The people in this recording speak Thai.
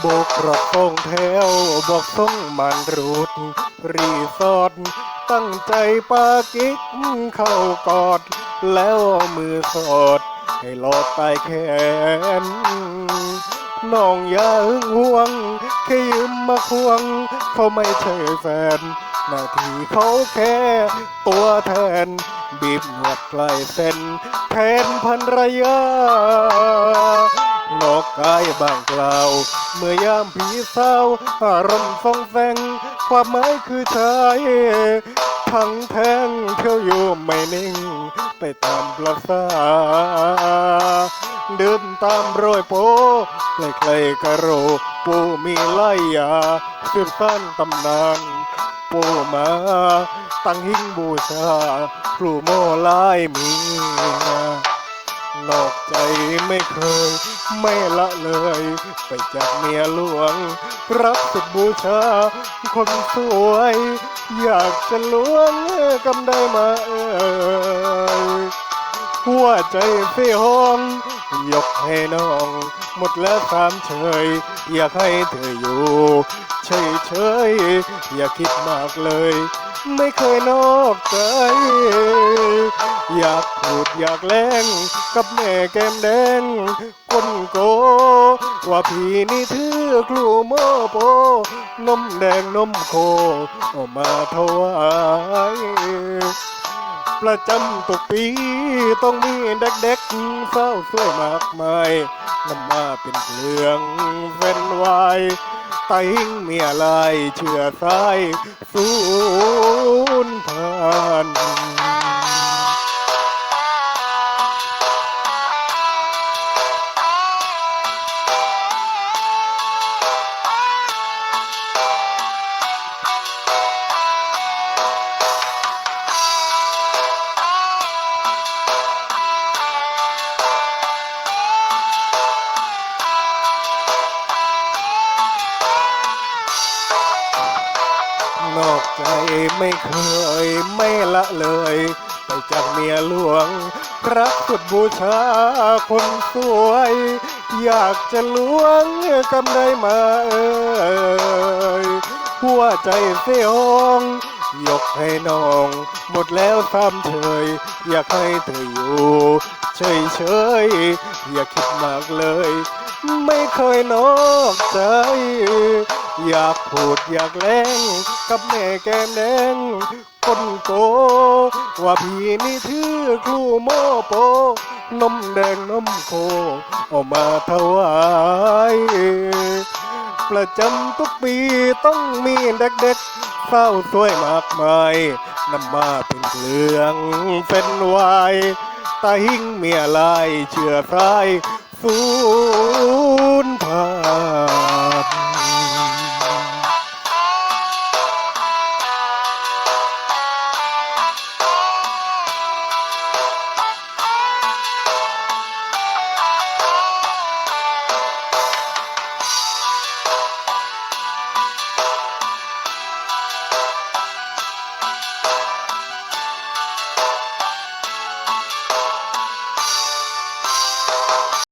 โบกรถส่งแถวบอกส่งมันรูด รีสอร์ทตั้งใจปากิ๊กเข้ากอด แล้วมือสอด ให้ลอดใต้แขนน้องอย่าหึงห่วง แค่ยืมมาควง เขาไม่ใช่แฟน หน้าที่เขาแค่ตัวแทน บีบหนวดใกล้เส้นแทนพันรยานอกกายบางกล่าว เมื่อยามผีเศร้าอารมณ์ฟองแฟงความหมายคือชายทั้งแทงเที่ยวอยู่ไม่นิ่ง ไปตามประสาเดินตามรอยโปใกล้ๆกระโรปูมีไล่ยาสืบสั้นตำนานปูมาตั้งหิ้งบูชาครูโมลายมี นอกใจไม่เคย ไม่ละเลย ไปจากเมียหลวง รักสุดบูชา คนสวย อยากจะล้วงกำได้มาเอ่ยหัวใจเสียห้อง ยกให้น้อง หมดแล้วสามเฉย อยากให้เธออยู่ เฉยเฉยอย่าคิดมากเลย ไม่เคยนอกใจ อยากพูดอยากแล้งกับแม่แก้มแดงคนโก ว่าพี่นี่ถือครูโมโปนมแดงนมโคเอามาถวายประจำทุกปีต้องมีเด็กๆเศร้าสวยมากมายนำมาเป็นเรื่องเส้นไว ไต่งเมียลายเชื่อสายสูญพัน นอกใจไม่เคยไม่ละเลย ไปจากเมียหลวงรักสุดบูชาคนสวย อยากจะล้วงกำได้มาเอ่ยหัวใจเสียห้องยกให้น้อง หมดแล้วซ้ำเฉย อยากให้เธออยู่ เฉยเฉยอย่าคิดมากเลย ไม่เคยนอกใจ อยากพูดอยากแล้งกับแม่แก้มแดงคนโต ว่าพี่นี่ถือครูโมโปนมแดงนมโคเอามาถวายประจำทุกปีต้องมีเด็กๆเศร้าสวยมากมายนำมาเป็นเครื่องเป็นวายตาหิ้งเมียลายเชื่อสายสู